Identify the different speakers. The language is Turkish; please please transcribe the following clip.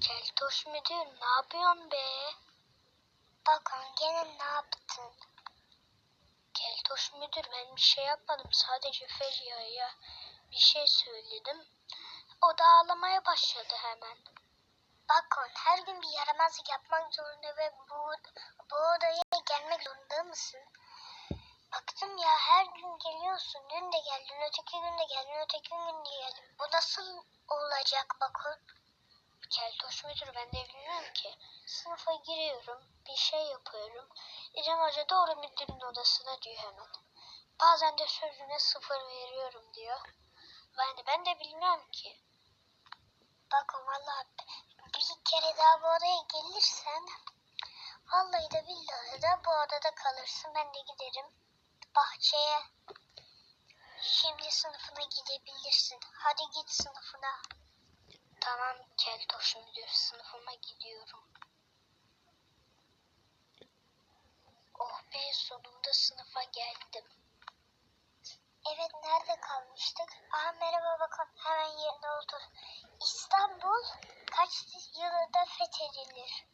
Speaker 1: Keltoş müdür ne yapıyorsun be?
Speaker 2: Bakın gene ne yaptın?
Speaker 1: Keltoş müdür ben bir şey yapmadım. Sadece Feria'ya bir şey söyledim. O da ağlamaya başladı hemen.
Speaker 2: Bakın her gün bir yaramazlık yapmak zorunda ve bu, bu odaya gelmek zorunda mısın? Baktım ya her gün geliyorsun. Dün de geldin, öteki gün de geldin, öteki gün de geldin. Bu nasıl olacak bakın?
Speaker 1: Keltoş müdür ben de bilmiyorum ki. Sınıfa giriyorum, bir şey yapıyorum. İrem Hoca doğru müdürün odasına diyor hemen. Bazen de sözüne sıfır veriyorum diyor. Yani ben de bilmiyorum ki.
Speaker 2: Bakın vallahi bir kere daha bu odaya gelirsen vallahi de billahi de bu odada kalırsın. Ben de giderim bahçeye. Şimdi sınıfına gidebilirsin. Hadi git sınıfına.
Speaker 1: Tamam Keltoş müdür sınıfıma gidiyorum. Oh be sonunda sınıfa geldim.
Speaker 2: Evet nerede kalmıştık? Aa merhaba bakın hemen yerine otur. İstanbul kaç yılında fethedilir?